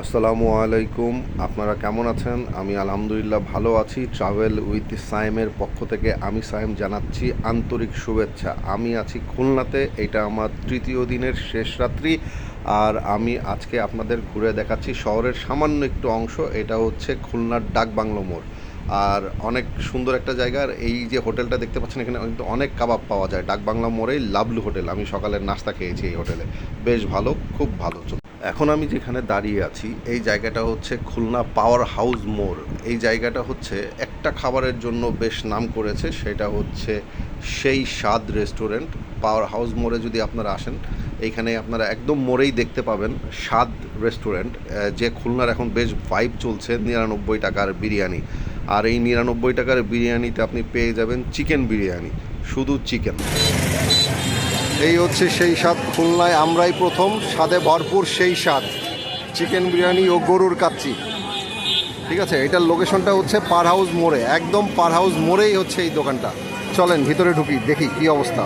আসসালামু আলাইকুম। আপনারা কেমন আছেন? আমি আলহামদুলিল্লাহ ভালো আছি। ট্রাভেল উইথ সাইমের পক্ষ থেকে আমি সাইম জানাচ্ছি আন্তরিক শুভেচ্ছা। আমি আছি খুলনাতে। এটা আমার তৃতীয় দিনের শেষ রাত্রি। আর আমি আজকে আপনাদের ঘুরে দেখাচ্ছি শহরের সামান্য একটু অংশ। এটা হচ্ছে খুলনার ডাক বাংলো মোড়। আর অনেক সুন্দর একটা জায়গা। আর এই যে হোটেলটা দেখতে পাচ্ছেন এখানে কিন্তু অনেক কাবাব পাওয়া যায়। ডাকবাংলা মোড়েই লাভলু হোটেল। আমি সকালের নাস্তা খেয়েছি এই হোটেলে। বেশ ভালো, খুব ভালো এখন আমি যেখানে দাঁড়িয়ে আছি, এই জায়গাটা হচ্ছে খুলনা পাওয়ার হাউস মোড়। এই জায়গাটা হচ্ছে একটা খাবারের জন্য বেশ নাম করেছে, সেটা হচ্ছে সেই স্বাদ রেস্টুরেন্ট। পাওয়ার হাউস মোড়ে যদি আপনারা আসেন, এইখানে আপনারা একদম মোড়েই দেখতে পাবেন স্বাদ রেস্টুরেন্ট। যে খুলনার এখন বেশ ভাইব চলছে, নিরানব্বই টাকার বিরিয়ানি। আর এই নিরানব্বই টাকার বিরিয়ানিতে আপনি পেয়ে যাবেন চিকেন বিরিয়ানি, শুধু চিকেন। এই হচ্ছে সেই স্বাদ, খুলনায় আমরাই প্রথম, স্বাদে ভরপুর সেই স্বাদ, চিকেন বিরিয়ানি ও গরুর কাচ্চি। ঠিক আছে, এটার লোকেশনটা হচ্ছে পার হাউস মোড়ে, একদম পার হাউস মোড়েই হচ্ছে এই দোকানটা। চলেন, ভিতরে ঢুকি, দেখি কি অবস্থা।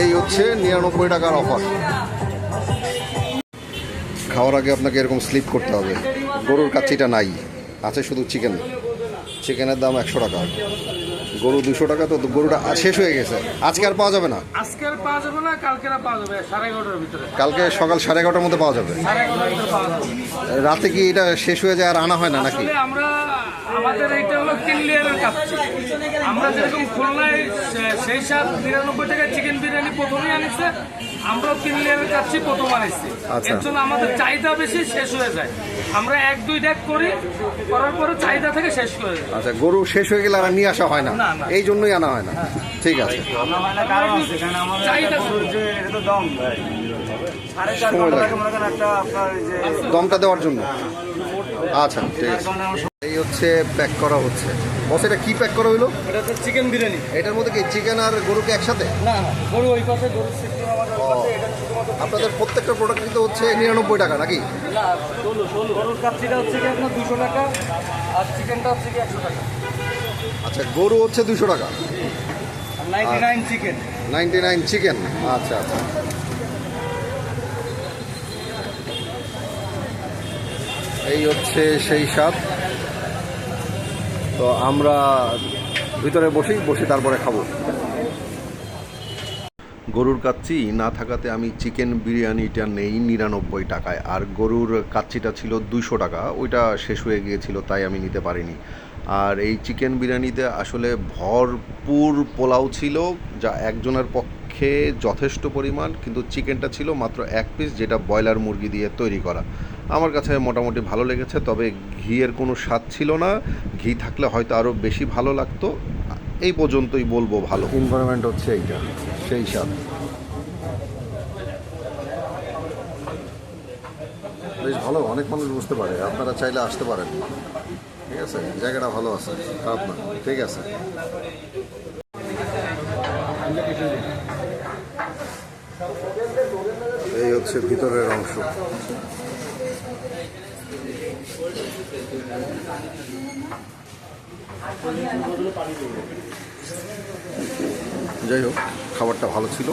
এই হচ্ছে নিরানব্বই টাকার অফার খাওয়ার আগে আপনাকে এরকম স্লিপ করতে হবে। গরুর কাচ্চিটা নাই। আছে শুধু চিকেন। চিকেনের দাম একশো টাকা। গরু দুশো টাকা তো গরুটা শেষ হয়ে গেছে। আজকে আর পাওয়া যাবে না। আজকে আর পাওয়া যাবে না কালকে আর পাওয়া যাবে সাড়ে এগারোটার ভিতরে। কালকে সকাল সাড়ে এগারোটার মধ্যে পাওয়া যাবে। রাতে কি এটা শেষ হয়ে যায় আর আনা হয় না নাকি? আমরা আমাদের এইটা হলো তিন লেয়ারের কাচ্ছি আমরা যেরকম খুলনায় সেই সাত নিরানব্বই টাকায় চিকেন বিরিয়ানি প্রথমেই আনিছে আমরাও তিন লেয়ারের কাচ্ছি প্রথম আনিছি। আচ্ছা। এর জন্য আমাদের চাহিদা বেশি শেষ হয়ে যায়। আমরা এক দুই ডেক করি করার পরে চাহিদা থেকে শেষ করে যায়। আচ্ছা গরু শেষ হয়ে গেলে আর নিয়ে আসা হয় না? না, না। এই জন্যই আনা হয় না? ঠিক আছে। আমরা হয় কারণ আছে চাহিদা মনে আপনার দমটা দেওয়ার জন্য? আচ্ছা ঠিক আছে। এই হচ্ছে প্যাক করা হচ্ছে। বস এটা কি প্যাক করা হইল? এটা হচ্ছে চিকেন বিরিয়ানি। এটার মধ্যে কি চিকেন আর গরুকে একসাথে? না না গরু ওই পাশে গরু সিস্টেম আমাদের পাশে এটা শুধুমাত্র আপনাদের প্রত্যেকটা প্রোডাক্ট কিন্তু হচ্ছে নিরানব্বই টাকা নাকি? না ষোলো ষোলো। গরুর কাচ্ছিটা হচ্ছে কি আপনার দুশো টাকা আর চিকেনটা হচ্ছে কি একশো টাকা। আচ্ছা গরু হচ্ছে দুশো টাকা। Ninety nine chicken ninety nine chicken আচ্ছা আচ্ছা। এই হচ্ছে সেই স্বাদ। তো আমরা ভিতরে বসি, বসে তারপরে খাব। গরুর কাচ্চি না থাকাতে আমি চিকেন বিরিয়ানিটা নেই নিরানব্বই টাকায়। আর গরুর কাচ্চিটা ছিল দুশো টাকা, ওইটা শেষ হয়ে গিয়েছিল, তাই আমি নিতে পারিনি। আর এই চিকেন বিরিয়ানিতে আসলে ভরপুর পোলাও ছিল, যা একজনের পক্ষে যথেষ্ট পরিমাণ, কিন্তু চিকেনটা ছিল মাত্র এক পিস যেটা ব্রয়লার মুরগি দিয়ে তৈরি করা। আমার কাছে মোটামুটি ভালো লেগেছে, তবে ঘিয়ের কোনো স্বাদ ছিল না। ঘি থাকলে হয়তো আরও বেশি ভালো লাগতো। এই পর্যন্তই বলব ভালো। এনভায়রনমেন্ট হচ্ছে এইটা, সেই স্বাদ। বেশ ভালো, অনেক মানুষ বুঝতে পারে, আপনারা চাইলে আসতে পারেন। ঠিক আছে? জায়গাটা ভালো আছে, খারাপ না, ঠিক আছে। এই হচ্ছে ভিতরের অংশ। যাই হোক খাবারটা ভালো ছিল।